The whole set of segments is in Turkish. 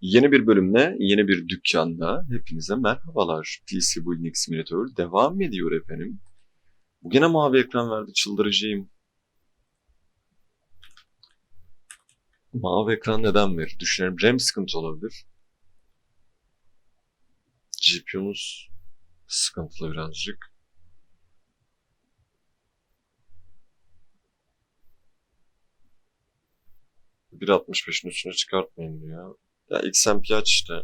Yeni bir bölümle, yeni bir dükkanda hepinize merhabalar. PC Building Simulator devam ediyor efendim. Bu Gene mavi ekran verdi, çıldıracağım. Mavi ekran neden verir? Düşünelim, RAM sıkıntı olabilir. GPU'muz sıkıntılı birazcık. Bir 65'in üstüne çıkartmayın diyor. Ya XMP aç işte.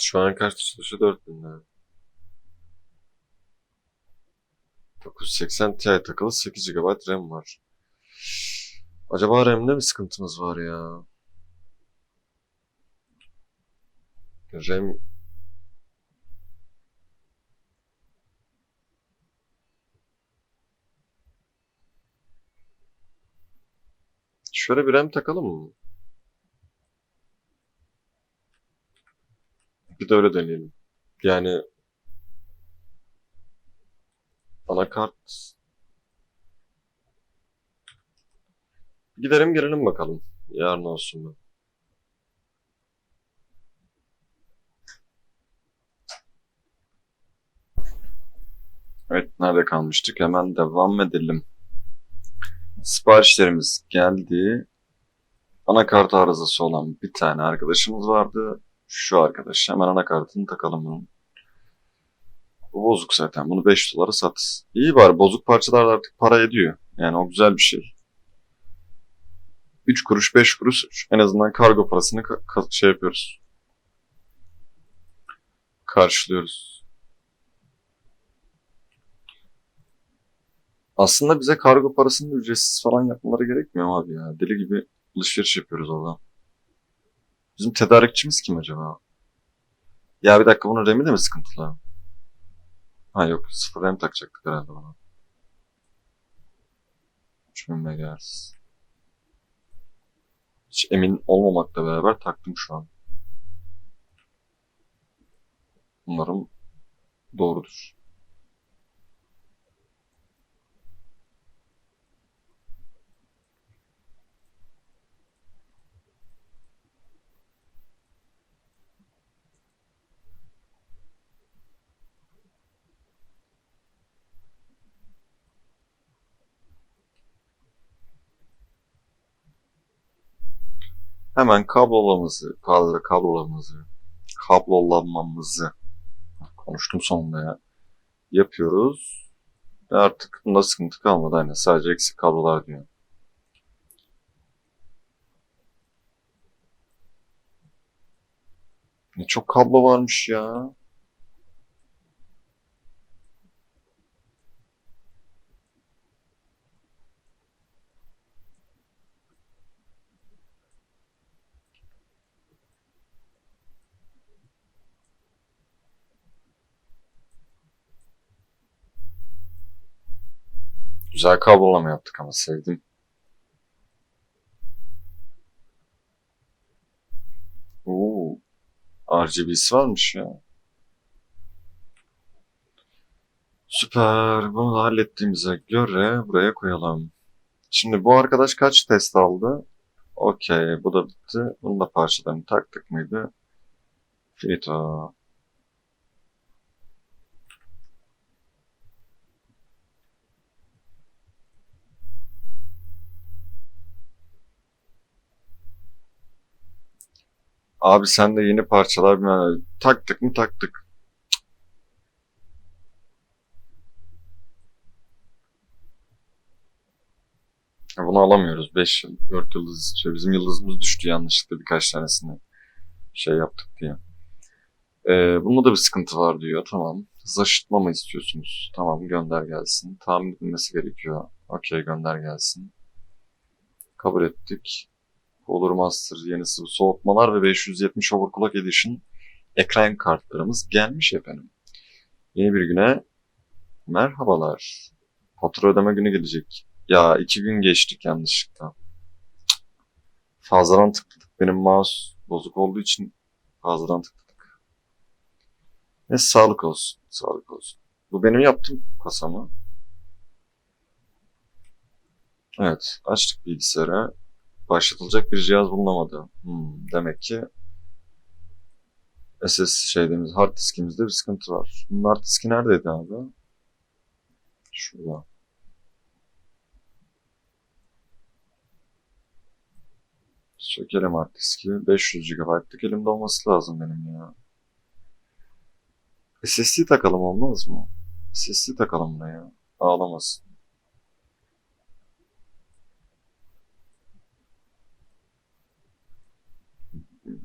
Şu an kaç çalışıyor? 4000 lira. 980 Ti takılı 8 GB RAM var. Acaba RAM'de mi sıkıntımız var ya? RAM Şöyle bir RAM takalım mı? Bir de öyle deneyelim. Yani anakart Gidelim gelelim bakalım. Yarın olsun mu? Evet, nerede kalmıştık? Hemen devam edelim. Siparişlerimiz geldi. Anakart arızası olan bir tane arkadaşımız vardı. Şu arkadaş. Hemen anakartını takalım bunun. Bu bozuk zaten. Bunu 5 dolara sat. İyi var. Bozuk parçalar da artık para ediyor. Yani o güzel bir şey. 3 kuruş 5 kuruş en azından kargo parasını ka- şey yapıyoruz. Karşılıyoruz. Aslında bize kargo parasını ücretsiz falan yapmaları gerekmiyor mu abi ya. Deli gibi alışveriş yapıyoruz oradan. Bizim tedarikçimiz kim acaba? Ya bir dakika bunun RAM'i de mi sıkıntılı? Ha yok sıfır RAM takacaktık herhalde bana. 3000 MHz. Hiç emin olmamakla beraber taktım şu an. Umarım doğrudur. Hemen kablolamamızı, pardon kablolamamızı, kablolamamızı konuştum sonunda ya. Yapıyoruz. Ve artık bunda sıkıntı kalmadı aynen. Sadece eksik kablolar diyor. Ne çok kablo varmış ya. Güzel kablolama yaptık ama sevdim. Oo, RGB'si varmış ya. Süper. Bunu da hallettiğimize göre buraya koyalım. Şimdi bu arkadaş kaç test aldı? Okey, bu da bitti. Bunun da parçalarını taktık mıydı? Finito. Abi sen de yeni parçalar ne. taktık mı taktık. Bunu alamıyoruz. 5 yıl, 4 yıldız istiyor. Bizim yıldızımız düştü yanlışlıkla birkaç tanesini şey yaptık diye. Ee, bunda da bir sıkıntı var diyor. Tamam. Hızlaştırma mı istiyorsunuz? Tamam gönder gelsin. Tahmin edilmesi gerekiyor. Okey gönder gelsin. Kabul ettik. Olur Master yenisi bu soğutmalar ve 570 Overclock Edition ekran kartlarımız gelmiş efendim. Yeni bir güne merhabalar. Fatura ödeme günü gelecek. Ya iki gün geçtik yanlışlıkla. Fazladan tıkladık. Benim mouse bozuk olduğu için fazladan tıkladık. Ne sağlık olsun. Sağlık olsun. Bu benim yaptığım kasa mı? Evet. Açtık bilgisayarı. Başlatılacak bir cihaz bulunamadı. Hmm, demek ki SS şeyimiz, hard diskimizde bir sıkıntı var. Bunun hard diski neredeydi abi? Şurada. Sökelim hard diski. 500 GB'lık elimde olması lazım benim ya. SSD takalım olmaz mı? SSD takalım buraya. Ağlamasın.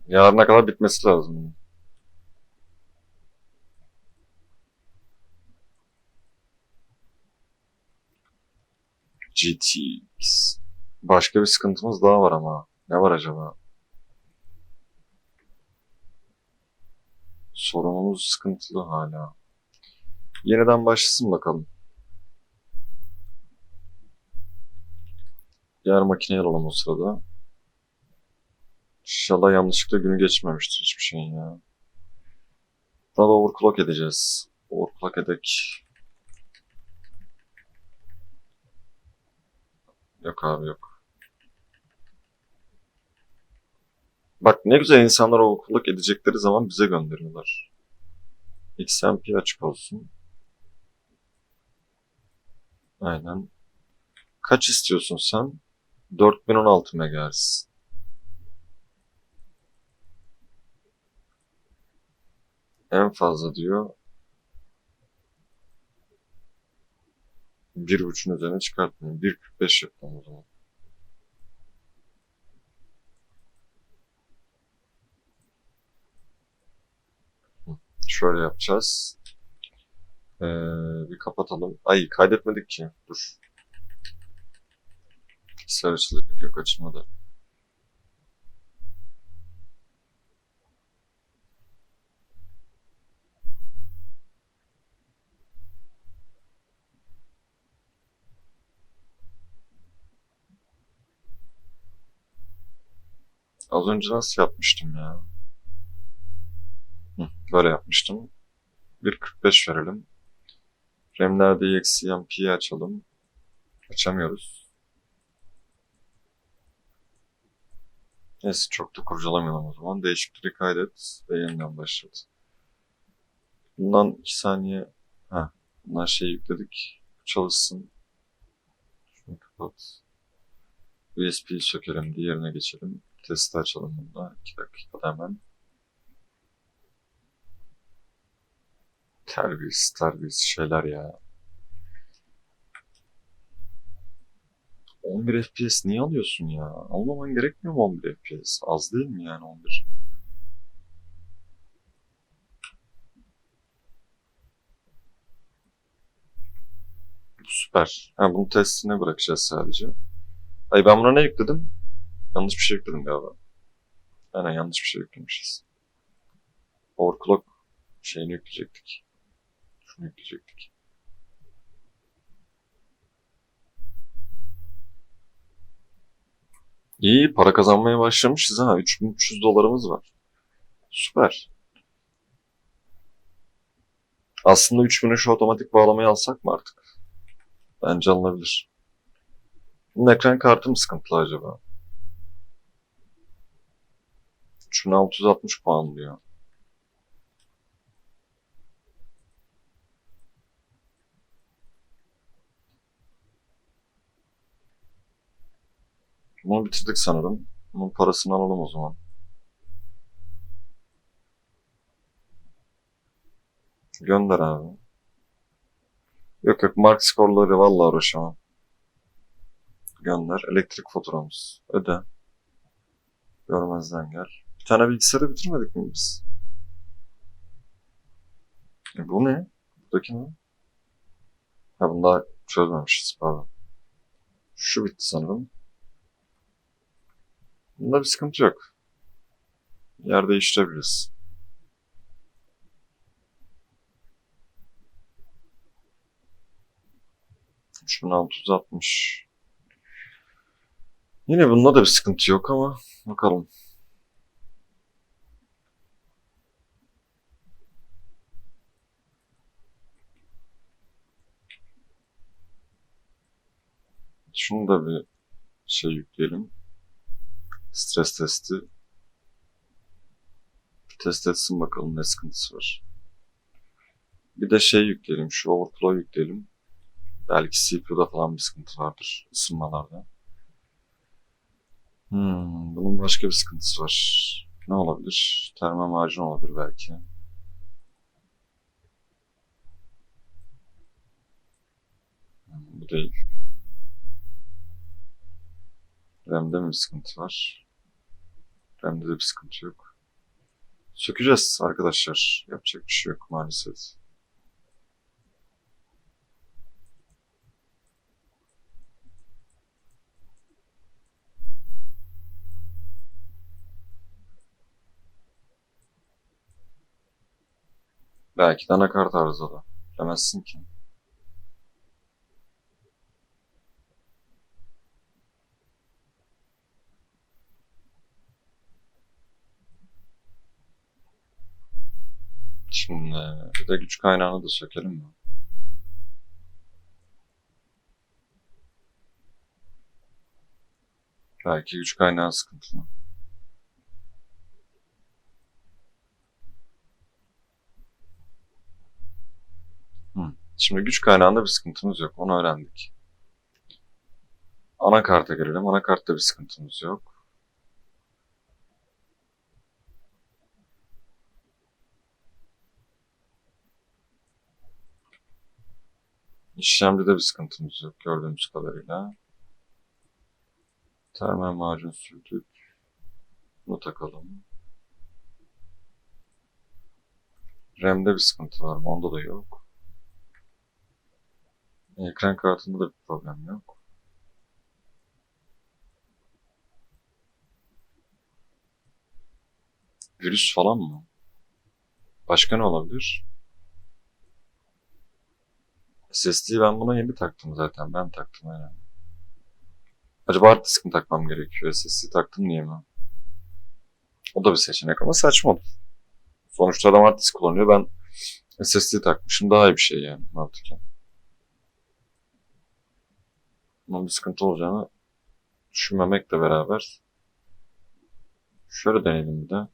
Yarına kadar bitmesi lazım. GTX. Başka bir sıkıntımız daha var ama. Ne var acaba? Sorunumuz sıkıntılı hala. Yeniden başlasın bakalım. Diğer makineyi alalım o sırada. İnşallah yanlışlıkla günü geçmemiştir hiçbir şeyin ya. Daha da overclock edeceğiz. Overclock edek. Yok abi yok. Bak ne güzel insanlar overclock edecekleri zaman bize gönderiyorlar. XMP açık olsun. Aynen. Kaç istiyorsun sen? 4016 MHz. En fazla diyor. Bir buçuğun üzerine çıkartmayayım. 1.45 yapalım o zaman. Şöyle yapacağız. Ee, bir kapatalım. Ay kaydetmedik ki. Dur. Sarıçılık yok açılmadı. Az önce nasıl yapmıştım ya? Hı, böyle yapmıştım. 1.45 verelim. RAM'lerde eksi açalım. Açamıyoruz. Neyse çok da kurcalamayalım o zaman. Değişiklikleri kaydet ve yeniden başlat. Bundan 2 saniye ha, bundan şey yükledik. Çalışsın. Şunu kapat. USB'yi sökelim. Diğerine geçelim. Testi açalım bunda. 2 dakikada hemen. Terbiyesiz terbiyesiz şeyler ya. 11 FPS niye alıyorsun ya? Almaman gerekmiyor mu 11 FPS? Az değil mi yani 11? Bu süper. Ha, bunu testine bırakacağız sadece. Ay ben buna ne yükledim? Yanlış bir şey yükledim galiba. Aynen yanlış bir şey yüklemişiz. Overclock şeyini yükleyecektik. Şunu yükleyecektik. İyi para kazanmaya başlamışız ha. 3300 dolarımız var. Süper. Aslında 3000'e şu otomatik bağlamayı alsak mı artık? Bence alınabilir. Bunun ekran kartı mı sıkıntılı acaba? 3660 puan diyor. Bunu bitirdik sanırım. Bunun parasını alalım o zaman. Gönder abi. Yok yok mark skorları vallahi uğraşamam. Gönder. Elektrik faturamız. Öde. Görmezden gel. Tane bilgisayarı bitirmedik mi biz? E bu ne? Buradaki ne? Ha bunu daha çözmemişiz pardon. Şu bitti sanırım. Bunda bir sıkıntı yok. Yer değiştirebiliriz. Altmış. Yine bunda da bir sıkıntı yok ama bakalım. Şunu da bir şey yükleyelim. Stres testi. Bir test etsin bakalım ne sıkıntısı var. Bir de şey yükleyelim. Şu overflow yükleyelim. Belki CPU'da falan bir sıkıntı vardır ısınmalarda. Hmm, bunun başka bir sıkıntısı var. Ne olabilir? Termal macun olabilir belki. Hmm, Bu değil. RAM'de mi bir sıkıntı var? RAM'de de bir sıkıntı yok. Sökeceğiz arkadaşlar. Yapacak bir şey yok maalesef. Belki de anakart arızalı. Demezsin ki. Şimdi bir de güç kaynağını da sökelim mi? Belki güç kaynağı sıkıntılı. Hı. Şimdi güç kaynağında bir sıkıntımız yok. Onu öğrendik. Anakarta gelelim. Anakartta bir sıkıntımız yok. İşlemcide bir sıkıntımız yok gördüğümüz kadarıyla. Termal macun sürdük. Bunu takalım. RAM'de bir sıkıntı var mı? Onda da yok. Ekran kartında da bir problem yok. Virüs falan mı? Başka ne olabilir? SSD'yi ben buna yeni taktım zaten. Ben taktım yani. Acaba hard disk mi takmam gerekiyor? SSD taktım niye mi? O da bir seçenek ama saçma olur. Sonuçta adam hard disk kullanıyor. Ben SSD takmışım. Daha iyi bir şey yani mantıken. Ama bir sıkıntı olacağını düşünmemekle beraber şöyle deneyelim bir de.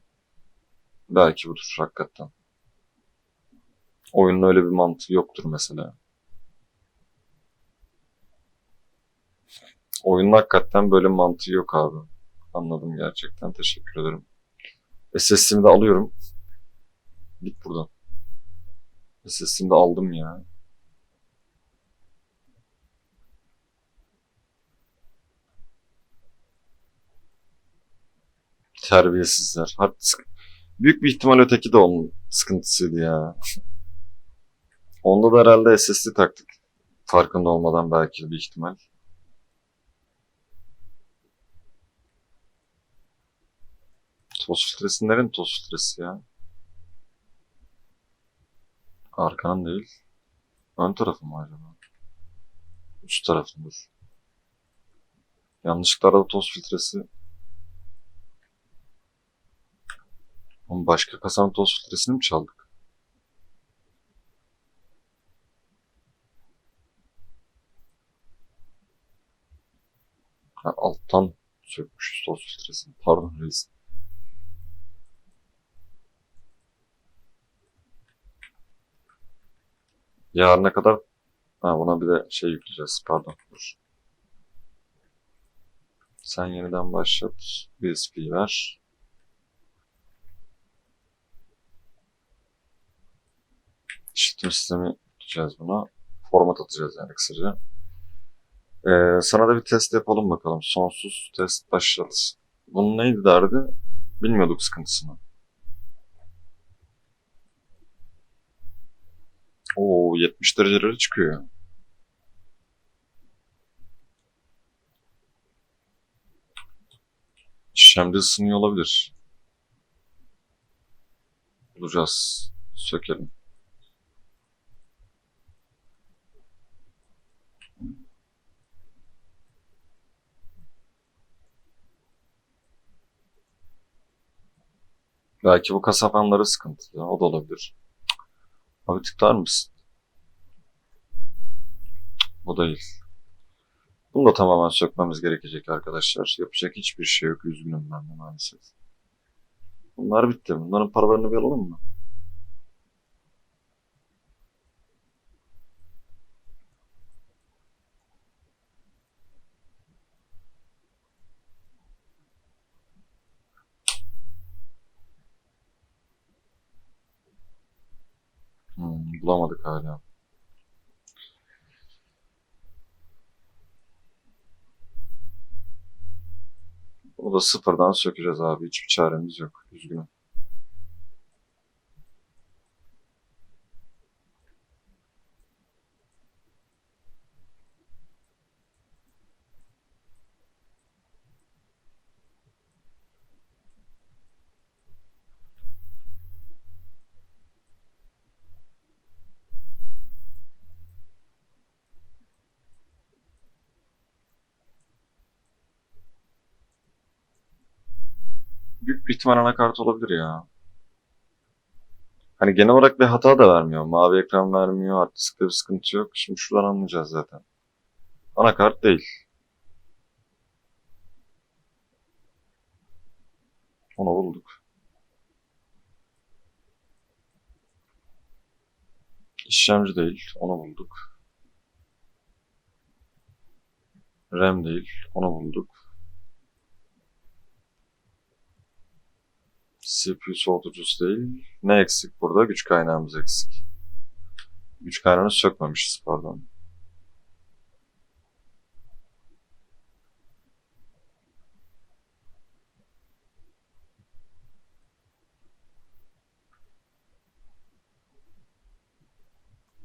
Belki budur hakikaten. Oyunun öyle bir mantığı yoktur mesela. Oyunun hakikaten böyle mantığı yok abi. Anladım gerçekten. Teşekkür ederim. SSD'mi de alıyorum. Git buradan. SSD'mi de aldım ya. Terbiyesizler. Hard. Büyük bir ihtimal öteki de onun sıkıntısıydı ya. Onda da herhalde SSD taktık. Farkında olmadan belki bir ihtimal. Toz filtresi nerenin toz filtresi ya? Arkanın değil. Ön tarafı mı acaba? Üst tarafı dur. Yanlışlıkla arada toz filtresi. Oğlum başka kasanın toz filtresini mi çaldık? Ha, alttan sökmüşüz toz filtresini. Pardon reis. Yarına kadar ha, buna bir de şey yükleyeceğiz. Pardon. Dur. Sen yeniden başlat. BSP ver. İşletim sistemi tutacağız buna. Format atacağız yani kısaca. Ee, sana da bir test yapalım bakalım. Sonsuz test başlat. Bunun neydi derdi? Bilmiyorduk sıkıntısını. Oo 70 derecelere çıkıyor. İşlemci ısınıyor olabilir. Bulacağız. Sökelim. Belki bu kasa fanları sıkıntılı. O da olabilir. Abi tıklar mısın? Bu değil. Bunu da tamamen sökmemiz gerekecek arkadaşlar. Yapacak hiçbir şey yok. Üzgünüm ben de maalesef. Bunlar bitti. Bunların paralarını bir alalım mı? Hmm, bulamadık hala. Bunu da sıfırdan sökeceğiz abi. Hiçbir çaremiz yok. Üzgünüm. Büyük bir ihtimal anakart olabilir ya. Hani genel olarak bir hata da vermiyor. Mavi ekran vermiyor. Hard diskte bir sıkıntı yok. Şimdi şuradan anlayacağız zaten. Anakart değil. Onu bulduk. İşlemci değil. Onu bulduk. RAM değil. Onu bulduk. CPU soğutucusu değil. Ne eksik burada? Güç kaynağımız eksik. Güç kaynağını sökmemişiz pardon.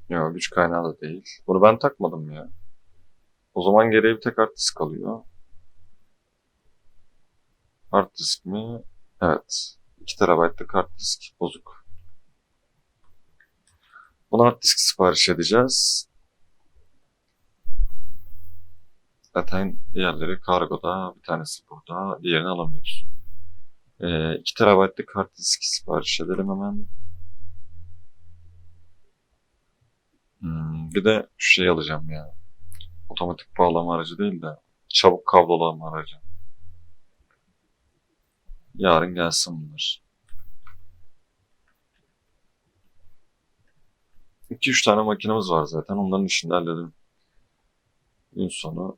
Yok güç kaynağı da değil. Bunu ben takmadım ya. O zaman geriye bir tek hard disk kalıyor. Hard disk mi? Evet. 2 TB'lık hard disk bozuk. Bunu hard disk sipariş edeceğiz. Zaten diğerleri kargoda, bir tanesi burada, diğerini alamıyoruz. Ee, 2 TB'lık hard disk sipariş edelim hemen. Hmm, bir de şu şey alacağım ya. Otomatik bağlama aracı değil de çabuk kablolama aracı. Yarın gelsin bunlar. 2-3 tane makinemiz var zaten. Onların işini halledelim. Gün sonu.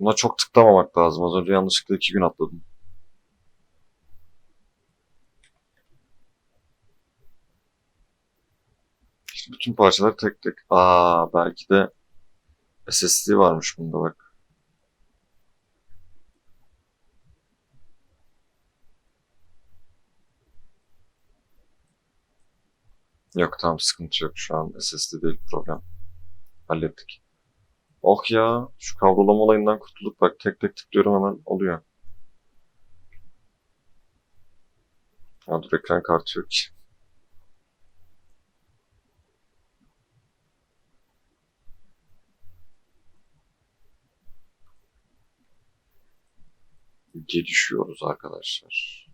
Buna çok tıklamamak lazım. Az önce yanlışlıkla 2 gün atladım. İşte bütün parçalar tek tek. Aa belki de SSD varmış bunda bak. Yok tamam sıkıntı yok şu an SSD değil problem. Hallettik. Oh ya şu kablolama olayından kurtulduk bak tek tek tıklıyorum hemen oluyor. Ya dur ekran kartı yok ki. Gelişiyoruz arkadaşlar.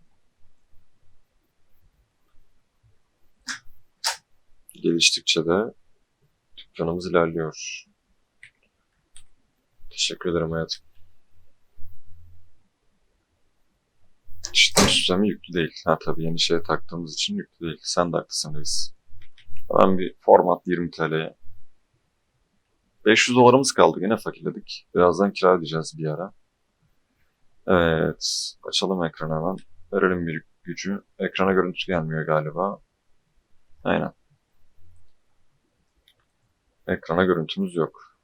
Geliştikçe de dükkanımız ilerliyor. Teşekkür ederim hayatım. İşte sistemi yüklü değil. Ha tabii yeni şeye taktığımız için yüklü değil. Sen de haklısın reis. Ben bir format 20 TL'ye. 500 dolarımız kaldı. Yine fakirledik. Birazdan kira ödeyeceğiz bir ara. Evet. Açalım ekranı hemen. Verelim bir gücü. Ekrana görüntü gelmiyor galiba. Aynen. Ekrana görüntümüz yok.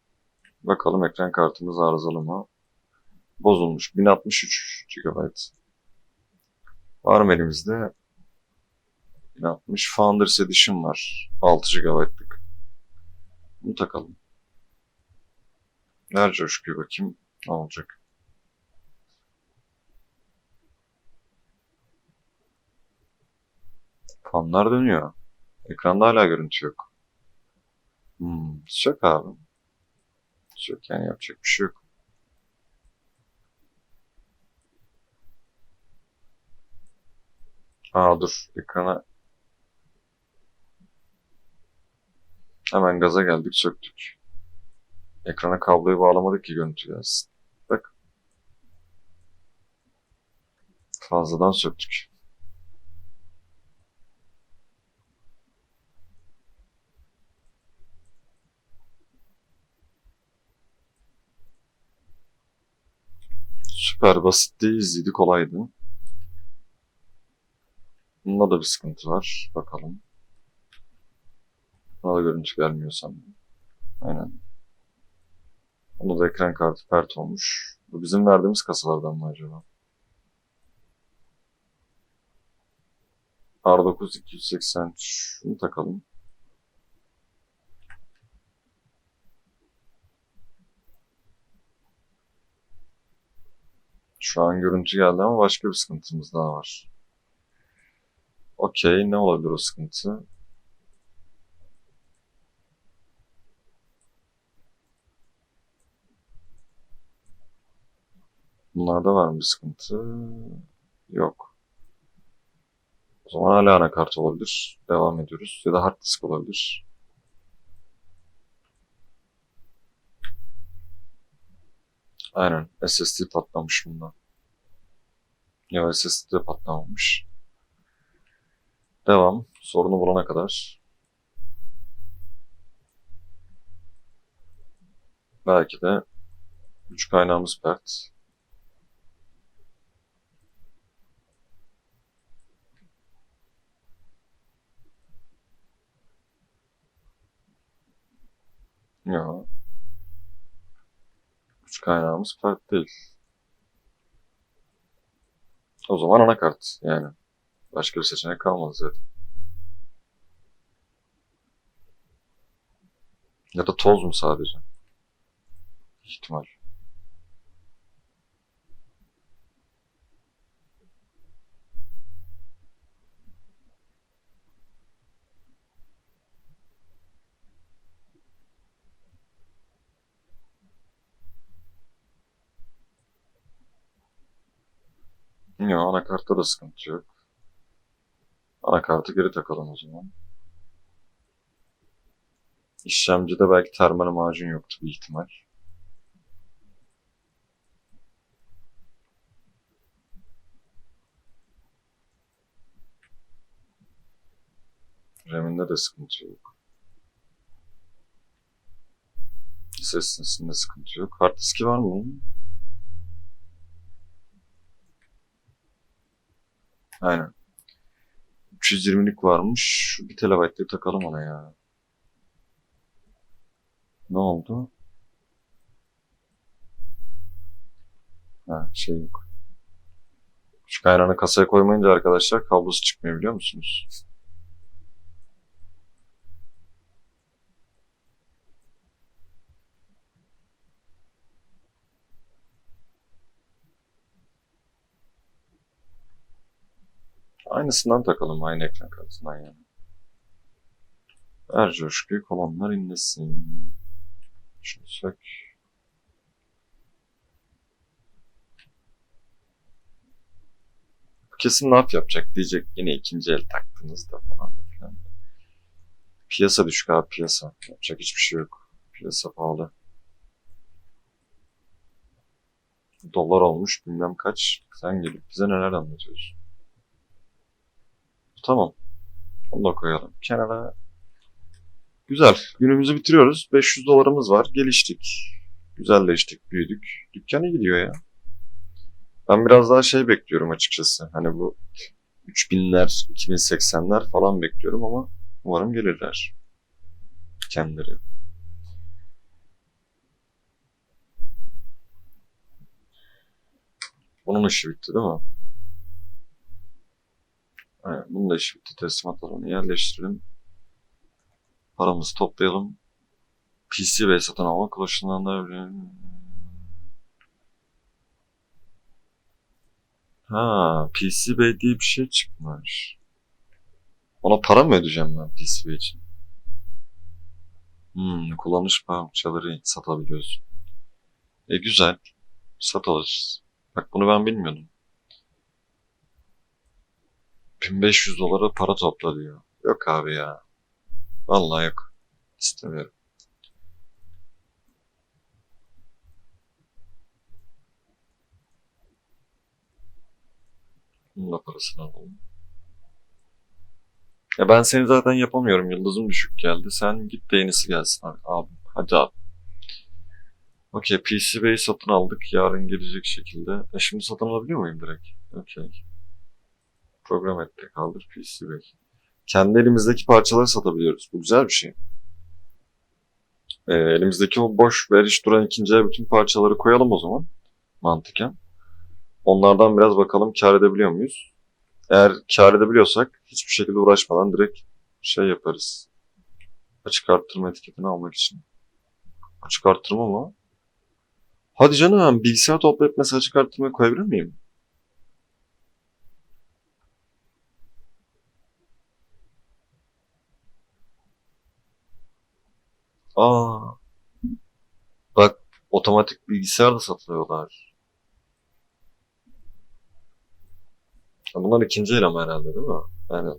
Bakalım ekran kartımız arızalı mı? Bozulmuş. 1063 GB. Var mı elimizde? 1060 Founders Edition var. 6 GB'lık. Bunu takalım. Ver coşkuyu bakayım. Ne olacak? Fanlar dönüyor. Ekranda hala görüntü yok. Hmm, sök abi. Sök yani yapacak bir şey yok. Aa dur ekrana hemen gaza geldik söktük. Ekrana kabloyu bağlamadık ki görüntü gelsin. Bak. Fazladan söktük. Süper basitti, easy'di, kolaydı. Bunda da bir sıkıntı var. Bakalım. Buna da görüntü gelmiyor sanırım. Aynen. Bunda da ekran kartı pert olmuş. Bu bizim verdiğimiz kasalardan mı acaba? R9 280 şunu takalım. Şu an görüntü geldi ama başka bir sıkıntımız daha var. Okey, ne olabilir o sıkıntı? Bunlarda var mı bir sıkıntı? Yok. O zaman hala anakart olabilir. Devam ediyoruz. Ya da hard disk olabilir. Aynen. SSD patlamış bunda. Ya SSD de patlamamış. Devam. Sorunu bulana kadar. Belki de güç kaynağımız pert. Ya. Kaynağımız pert değil. O zaman anakart yani. Başka bir seçenek kalmadı zaten. Ya da toz mu sadece? İhtimal. Ya anakartta da sıkıntı yok. Anakartı geri takalım o zaman. İşlemcide belki termal macun yoktu bir ihtimal. RAM'inde de sıkıntı yok. SSD'sinde sıkıntı yok. Hard diski var mı? Aynen. 320'lik varmış. Şu 1 TB'lık takalım ona ya. Ne oldu? Ha şey yok. Şu kaynağını kasaya koymayınca arkadaşlar kablosu çıkmıyor biliyor musunuz? Aynısından takalım aynı ekran kartından yani. Ver coşkuyu kolonlar inlesin. Şunu. Kesin ne yap yapacak diyecek yine ikinci el taktınız da falan da. Piyasa düşük abi piyasa. Yapacak hiçbir şey yok. Piyasa pahalı. Dolar olmuş bilmem kaç. Sen gelip bize neler anlatıyorsun. Tamam. Onu da koyalım. Kenara. Güzel. Günümüzü bitiriyoruz. 500 dolarımız var. Geliştik. Güzelleştik, büyüdük. Dükkan iyi gidiyor ya. Ben biraz daha şey bekliyorum açıkçası. Hani bu 3000'ler, 2080'ler falan bekliyorum ama umarım gelirler. Kendileri. Bunun işi bitti değil mi? Aynen, bunun da bitti. Teslimat alanı yerleştirelim. Paramızı toplayalım. PC ve satın alma koşullarında Ha, PC Bey diye bir şey çıkmış. Ona para mı ödeyeceğim ben PC Bey için? Hmm, kullanış parçaları satabiliyorsun. E güzel. Sat alırız. Bak bunu ben bilmiyordum. 1500 dolara para topla diyor. Yok abi ya. Vallahi yok. İstemiyorum. Bunun da parasını alalım. Ya ben seni zaten yapamıyorum. Yıldızım düşük geldi. Sen git de yenisi gelsin abi. Abim. Hadi abi. Okey. PCB'yi satın aldık. Yarın gelecek şekilde. E şimdi satın alabiliyor muyum direkt? Okey. Program et de kaldır PCB. Kendi elimizdeki parçaları satabiliyoruz. Bu güzel bir şey. E, elimizdeki o boş ve hiç duran ikinci bütün parçaları koyalım o zaman. Mantıken. Onlardan biraz bakalım kar edebiliyor muyuz? Eğer kar edebiliyorsak hiçbir şekilde uğraşmadan direkt şey yaparız. Açık arttırma etiketini almak için. Açık arttırma mı? Hadi canım bilgisayar toplayıp mesela açık arttırmaya koyabilir miyim? Aa. Bak otomatik bilgisayar da satılıyorlar. Bunlar ikinci el ama herhalde değil mi? Aynen.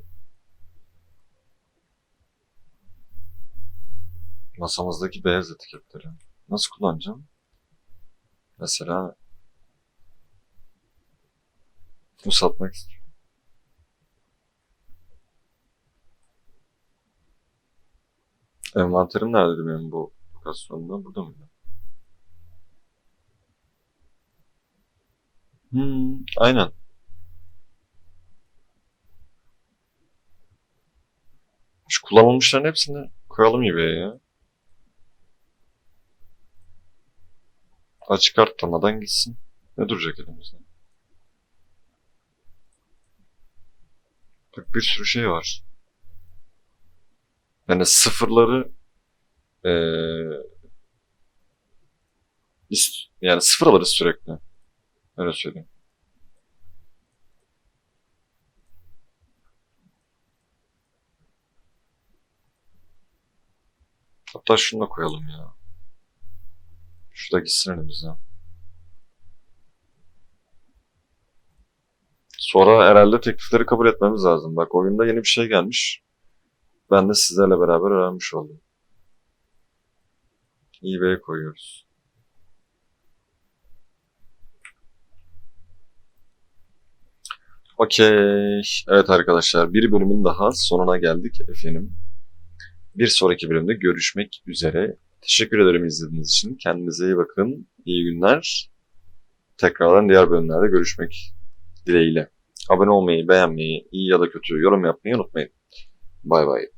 Masamızdaki beyaz etiketleri. Nasıl kullanacağım? Mesela bu satmak istiyorum. Envanterim neredeydi benim bu lokasyonda? Burada mıydı? Hmm, aynen. Şu kullanılmışların hepsini koyalım gibi ya. Açık arttırmadan gitsin. Ne duracak elimizde? Bak bir sürü şey var. Yani sıfırları eee ist- yani sıfır alırız sürekli. Öyle söyleyeyim. Hatta şunu da koyalım ya. Şu da gitsin elimize. Sonra herhalde teklifleri kabul etmemiz lazım. Bak oyunda yeni bir şey gelmiş. Ben de sizlerle beraber öğrenmiş oldum. eBay'e koyuyoruz. Okey. Evet arkadaşlar bir bölümün daha sonuna geldik efendim. Bir sonraki bölümde görüşmek üzere. Teşekkür ederim izlediğiniz için. Kendinize iyi bakın. İyi günler. Tekrardan diğer bölümlerde görüşmek dileğiyle. Abone olmayı, beğenmeyi, iyi ya da kötü yorum yapmayı unutmayın. Bay bay.